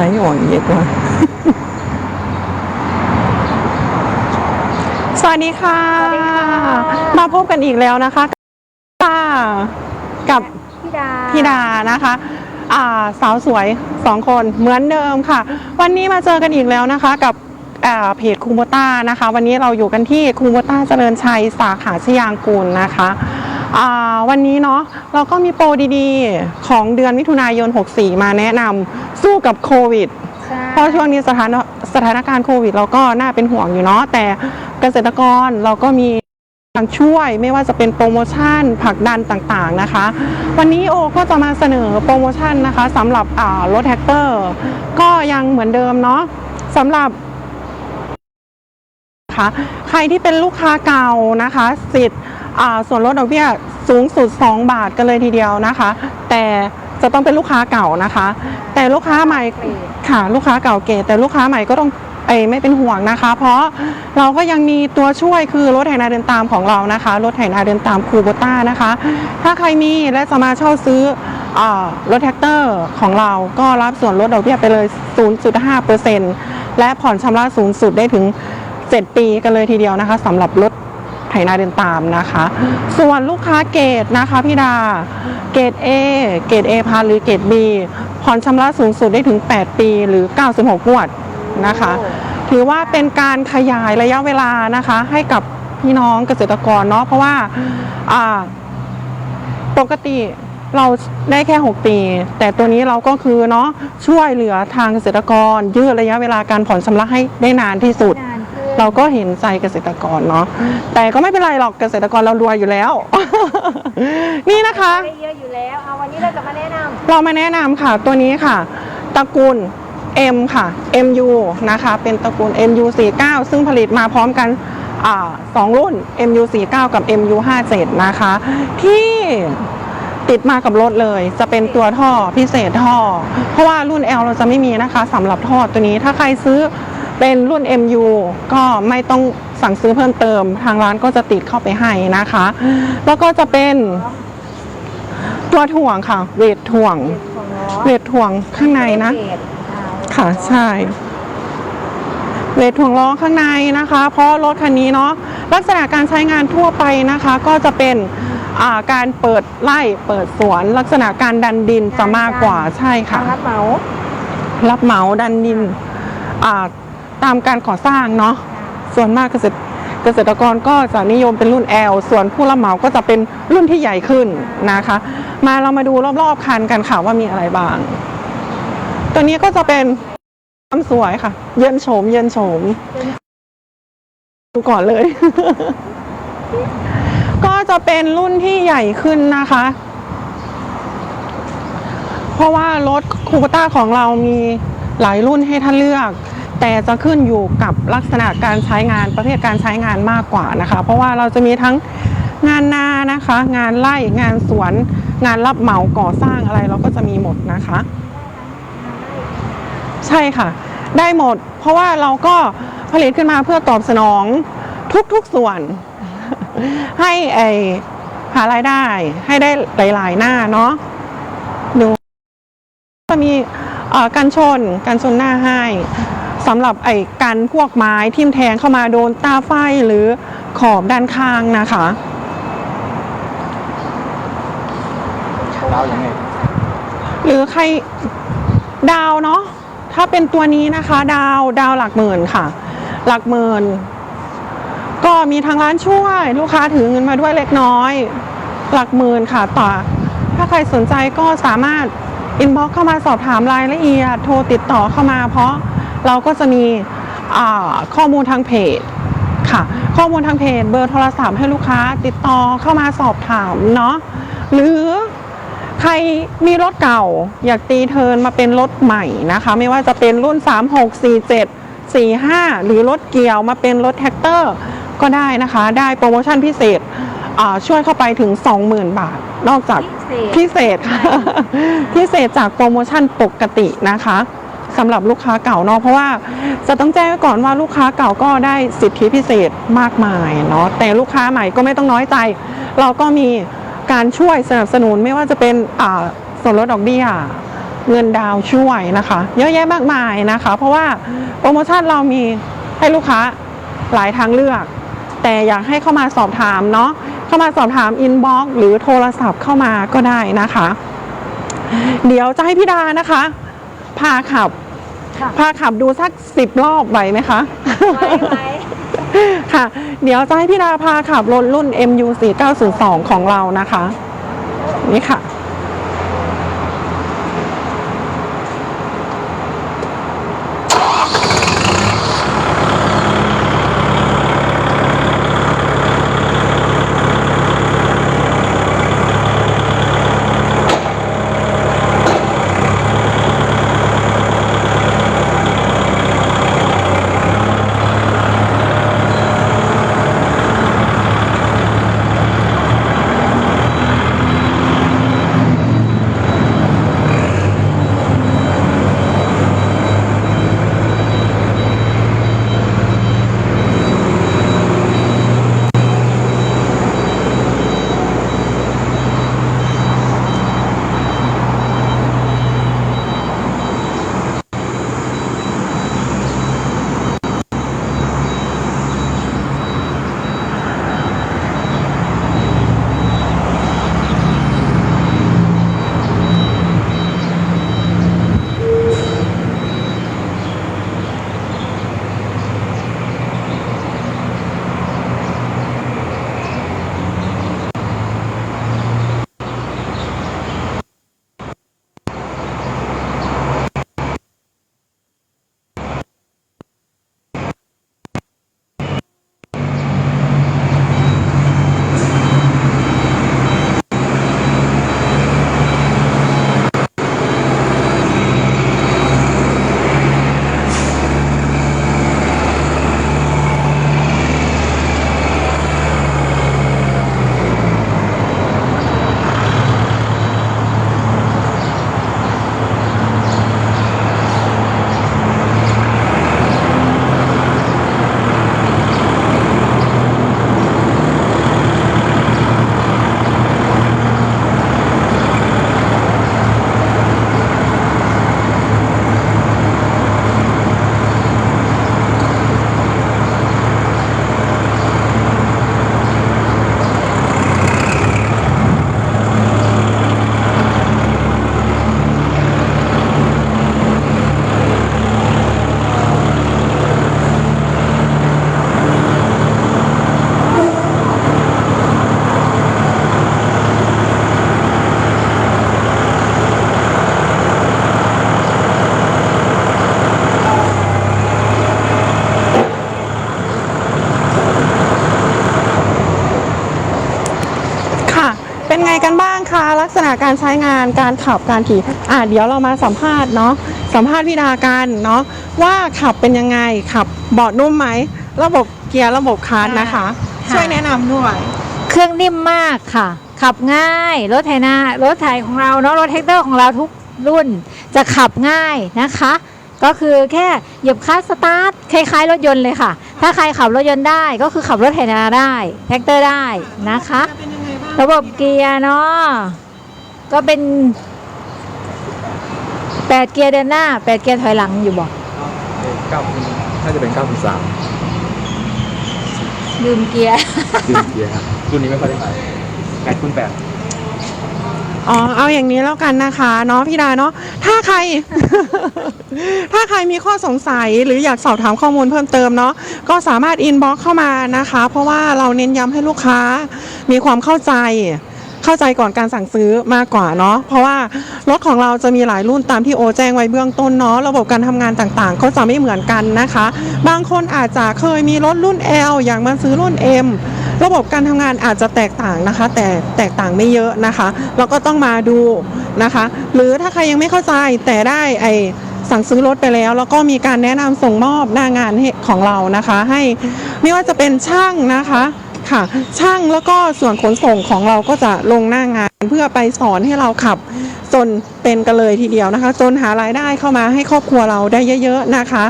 ช้ห่วงเย็ดว่ะสวัสดีค่ะสวัสดีค่ะ มาพบกันอีกแล้วนะคะค่ะกับพี่ดาพี่ดานะคะอ่าสาวสวยสองคนเหมือนเดิมค่ะ วันนี้มาเจอกันอีกแล้วนะคะ กับอ่าเพจคูโมต้านะคะ วันนี้เราอยู่กันที่คูโมต้าเจริญชัยสาขาชยางกูลนะคะอ่า วันนี้เนาะเราก็มีโปรดีๆ ของเดือนมิถุนายน 64 มาแนะนำสู้กับโควิดใช่เพราะช่วงนี้สถานสถานการณ์โควิด เราก็น่าเป็นห่วงอยู่เนาะแต่เกษตรกรเราก็มีทางช่วยไม่ว่าจะเป็นโปรโมชั่นผลักดันต่างๆนะคะ วันนี้โอก็จะมาเสนอโปรโมชั่นนะคะสำหรับอ่ารถแท็กเตอร์ ก็ยังเหมือนเดิมเนาะสำหรับค่ะใครที่เป็นลูกค้าเก่านะคะ สิทธิ์อ่า ส่วนลดดอกเบี้ยสูงสุด 2 บาทกันเลยทีเดียวนะคะ แต่จะต้องเป็นลูกค้าเก่านะคะ แต่ลูกค้าใหม่ค่ะลูกค้าเก่าเกตแต่ลูกค้าใหม่ก็ต้องเอยไม่เป็นห่วงนะคะ เพราะเราก็ยังมีตัวช่วยคือรถไถนาเดินตามของเรานะคะรถไถนาเดินตามคูโบต้านะคะ ถ้าใครมีและจะมาเช่าซื้ออรถแท็กเตอร์ของเราก็รับส่วนลดดอกเบี้ยไปเลย 0.5%และผ่อนชำระสูงสุดได้ถึง 7 ปีกันเลยทีเดียวนะคะสำหรับรถ ไถนาเดินตามนะคะ ส่วนลูกค้าเกตนะคะพี่ดา เกรด A เกรด A พาหรือเกรด B ผ่อนชำระสูงสุดได้ถึง 8 ปีหรือ 96งวดนะคะ ถือว่าเป็นการขยายระยะเวลานะคะ ให้กับพี่น้องเกษตรกรเนาะเพราะว่าปกติเราได้แค่ 6 ปี แต่ตัวนี้เราก็คือเนาะช่วยเหลือทางเกษตรกรยืดระยะเวลาการผ่อนชำระให้ได้นานที่สุด เราก็เห็นใจเกษตรกรเนาะแต่ก็ไม่เป็นไรหรอกเกษตรกรเรารวยอยู่แล้ว นี่นะคะ ได้เยอะอยู่แล้วเอาวันนี้เราจะมาแนะนเรามาแนะนำค่ะตัวนี้ค่ะตระกูล M ค่ะ MU นะคะ เป็นตระกูล MU 49ซึ่งผลิตมาพร้อมกันอ่าสองรุ่น MU 49กับ MU 57นะคะ ที่ติดมากับรถเลย จะเป็นตัวท่อพิเศษท่อ เพราะว่ารุ่น L เราจะไม่มีนะคะสำหรับท่อตัวนี้ถ้าใครซื้อ เป็นรุ่น MU ก็ไม่ต้องสั่งซื้อเพิ่มเติม ทางร้านก็จะติดเข้าไปให้นะคะ แล้วก็จะเป็นตัวถ่วงค่ะ เวทถ่วงำของล้อเวทถ่วงข้างในนะเกรดอ่าค่ะใช่ เวทถ่วงล้อข้างในนะคะ เพราะรถคันนี้เนาะลักษณะการใช้งานทั่วไปนะคะ ก็จะเป็นอ่าการเปิดไล่เปิดสวน ลักษณะการดันดินจะมากกว่าใช่ค่ะทางรับเหมา รับเหมาดันดินอ่า ตามการก่อสร้างเนาะส่วนมากเกษตรเกษตรกรก็จะนิยมเป็นรุ่น L ส่วนผู้รับเหมาก็จะเป็นรุ่นที่ใหญ่ขึ้นนะคะ มาเรามาดูรอบๆคันกันค่ะว่ามีอะไรบ้าง ตัวนี้ก็จะเป็นความสวยค่ะ เยินโฉมเยินโฉมดูก่อนเลย ก็จะเป็นรุ่นที่ใหญ่ขึ้นนะคะ เพราะว่ารถคูปต้าของเรามีหลายรุ่นให้ท่านเลือก แต่จะขึ้นอยู่กับลักษณะการใช้งานประเภทการใช้งานมากกว่านะคะ เพราะว่าเราจะมีทั้งงานนานะคะ งานไร่งานสวน งานรับเหมาก่อสร้างอะไรเราก็จะมีหมดนะคะ ใช่ค่ะ ได้หมด เพราะว่าเราก็ผลิตขึ้นมาเพื่อตอบสนองทุกๆส่วน ให้ไอหารายได้ ให้ได้หลายๆหน้าเนาะดูจะมีกันชนกันชนหน้าให้ สำหรับไอ้กันพวกไม้ทิ่มแทงเข้ามาโดนตาไฟหรือขอบด้านข้างนะคะดาวยังไงหรือใครดาวเนาะถ้าเป็นตัวนี้นะคะ ดาวดาวหลักหมื่นค่ะ หลักหมื่นก็มีทางร้านช่วย ลูกค้าถือเงินมาด้วยเล็กน้อย หลักหมื่นค่ะต่อ ถ้าใครสนใจก็สามารถอินบ็อกเข้ามาสอบถามรายละเอียด โทรติดต่อเข้ามาเพราะ เราก็จะมีอ่าข้อมูลทางเพจค่ะ ข้อมูลทางเพจเบอร์โทรศัพท์ให้ลูกค้าติดต่อเข้ามาสอบถามเนาะหรือใครมีรถเก่า อยากตีเทิร์นมาเป็นรถใหม่นะคะ ไม่ว่าจะเป็นรุ่น 3 6 4 7 4 5 หรือรถเกียวมาเป็นรถแท็กเตอร์ก็ได้นะคะ ได้โปรโมชั่นพิเศษอ่าช่วยเข้าไปถึง 20,000 บาท นอกจากพิเศษพิเศษค่ะพิเศษจากโปรโมชั่นปกตินะคะ สำหรับลูกค้าเก่าเนาะเพราะว่าจะต้องแจ้งไว้ก่อนว่าลูกค้าเก่าก็ได้สิทธิพิเศษมากมายเนาะแต่ลูกค้าใหม่ก็ไม่ต้องน้อยใจ เราก็มีการช่วยสนับสนุนไม่ว่าจะเป็นส่วนลดดอกเบี้ยเงินดาวช่วยนะคะ เยอะแยะมากมายนะคะ เพราะว่าโปรโมชั่นเรามีให้ลูกค้าหลายทางเลือก แต่อยากให้เข้ามาสอบถามเนาะเข้ามาสอบถามอินบ็อกซ์หรือโทรศัพท์เข้ามาก็ได้นะคะ เดี๋ยวจะให้พี่ดานะคะ พาขับ พาขับดูสักสิบรอบไหวไหมคะไว้ไว้ค่ะ เดี๋ยวจะให้พี่ดาพาขับรถรุ่น MU 4902ของเรานะคะ นี่ค่ะ เป็นไงกันบ้างคะลักษณะการใช้งานการขับการขี่อะเดี๋ยวเรามาสัมภาษณ์เนาะสัมภาษณ์พี่ดากันเนาะว่าขับเป็นยังไงขับเบาะนุ่มไหมระบบเกียร์ระบบคาร์ดนะคะ ค่ะ ช่วยแนะนำด้วย เครื่องนิ่มมากค่ะ ขับง่ายรถไถนารถไถของเราเนาะรถแท็กเตอร์ของเราทุกรุ่นจะขับง่ายนะคะ ก็คือแค่เหยียบคลัตช์สตาร์ทคล้ายๆรถยนต์เลยค่ะ ถ้าใครขับรถยนต์ได้ก็คือขับรถไถนาได้แท็กเตอร์ได้นะคะ ระบบเกียร์เนาะก็เป็นแปดเกียร์เดินหน้าแปดเกียร์ถอยหลังอยู่บอกเก้าน่าจะเป็นเก้าพันสามลืมเกียร์ดืนเกียร์ครับรุ่นนี้ไม่ค่อยได้ใช้แปดคูณแปด อ๋อเอาอย่างนี้แล้วกันนะคะเนาะพี่ดาเนาะถ้าใคร ถ้าใครมีข้อสงสัยหรืออยากสอบถามข้อมูลเพิ่มเติมเนาะก็สามารถอินบ็อกเข้ามานะคะ เพราะว่าเราเน้นย้ำให้ลูกค้ามีความเข้าใจเข้าใจก่อนการสั่งซื้อมากกว่าเนาะเพราะว่ารถของเราจะมีหลายรุ่นตามที่โอแจ้งไว้เบื้องต้นเนาะระบบการทำงานต่างๆ ก็จะไม่เหมือนกันนะคะ บางคนอาจจะเคยมีรถรุ่น L อยากมาซื้อรุ่น M ระบบการทำงานอาจจะแตกต่างนะคะ แต่แตกต่างไม่เยอะนะคะ เราก็ต้องมาดูนะคะ หรือถ้าใครยังไม่เข้าใจแต่ได้ไอสั่งซื้อรถไปแล้ว แล้วก็มีการแนะนำส่งมอบหน้างานให้ของเรานะคะ ให้ไม่ว่าจะเป็นช่างนะคะค่ะ ช่างแล้วก็ส่วนขนส่งของเราก็จะลงหน้างาน เพื่อไปสอนให้เราขับจนเป็นกันเลยทีเดียวนะคะ จนหารายได้เข้ามาให้ครอบครัวเราได้เยอะ ๆนะคะ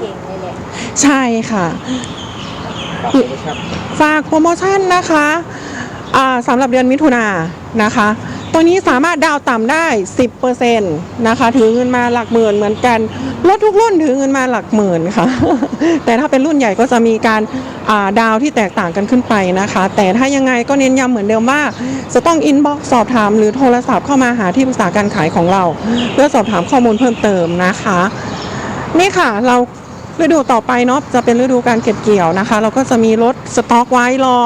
เก่งเลยแหละใช่ค่ะ ฝากโปรโมชั่นนะคะอ่าสำหรับเดือนมิถุนายนนะคะ ตัวนี้สามารถดาวน์ต่ำได้ 10%นะคะ ถือเงินมาหลักหมื่นเหมือนกัน รถทุกรุ่นถือเงินมาหลักหมื่นค่ะ แต่ถ้าเป็นรุ่นใหญ่ก็จะมีการอ่าดาวน์ที่แตกต่างกันขึ้นไปนะคะ แต่ถ้ายังไงก็เน้นย้ำเหมือนเดิมว่า จะต้องอินบ็อกซ์สอบถามหรือโทรศัพท์เข้ามาหาที่ปรึกษาการขายของเรา เพื่อสอบถามข้อมูลเพิ่มเติมนะคะ นี่ค่ะเรา ฤดูต่อไปเนาะจะเป็นฤดูการเก็บเกี่ยวนะคะ เราก็จะมีรถสต็อกไว้รอ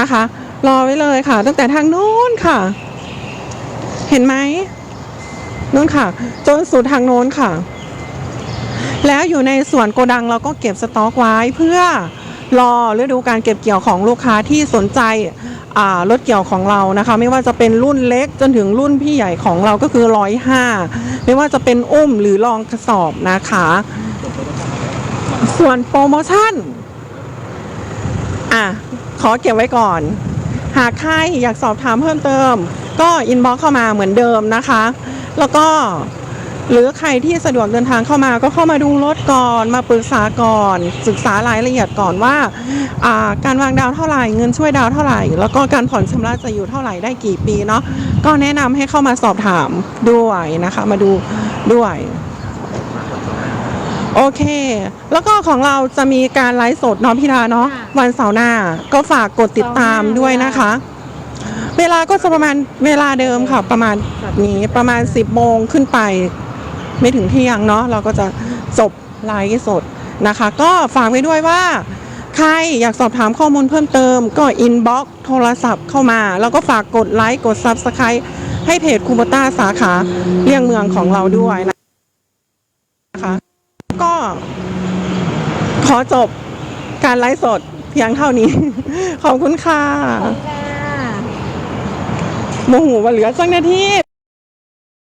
นะคะ รอไว้เลยค่ะ ตั้งแต่ทางโน้นค่ะ เห็นไหมนู้นค่ะ จนสุดทางโน้นค่ะ แล้วอยู่ในส่วนโกดังเราก็เก็บสต็อกไว้เพื่อรอฤดูการเก็บเกี่ยวของลูกค้าที่สนใจรถเกี่ยวของเรานะคะ ไม่ว่าจะเป็นรุ่นเล็กจนถึงรุ่นพี่ใหญ่ของเราก็คือร้อยห้าไม่ว่าจะเป็นอุ้มหรือรองกระสอบนะคะ ส่วนโปรโมชั่น อะ ขอเก็บไว้ก่อน หากใครอยากสอบถามเพิ่มเติม ก็อินบ็อกเข้ามาเหมือนเดิมนะคะ แล้วก็หรือใครที่สะดวกเดินทางเข้ามาก็เข้ามาดูรถก่อนมาปรึกษาก่อน ศึกษารายละเอียดก่อนว่าอ่าการวางดาวเท่าไหร่เงินช่วยดาวเท่าไหร่ แล้วก็การผ่อนชำระจะอยู่เท่าไหร่ได้กี่ปีเนาะก็แนะนำให้เข้ามาสอบถามด้วยนะคะ มาดูด้วย โอเค แล้วก็ของเราจะมีการไลฟ์สดเนาะพี่ดาเนาะค่ะวันเสาร์หน้าก็ฝากกดติดตามด้วยนะคะ เวลาก็จะประมาณเวลาเดิมค่ะ ประมาณแบบนี้ประมาณ 10โมงขึ้นไป ไม่ถึงเที่ยงเนาะเราก็จะจบไลฟ์สดนะคะ ก็ฝากไว้ด้วยว่า ใครอยากสอบถามข้อมูลเพิ่มเติม ก็อินบ็อกโทรศัพท์เข้ามา แล้วก็ฝากกดไลค์กด Subscribe ให้เพจคูโบต้าสาขาเลี่ยงเมืองของเราด้วยนะคะ ก็ข อจบการไลฟ์สดเพียงเท่านี้ ขอบคุณค่ะขอบคุณค่ะโมโหว่าเหลือสักนาที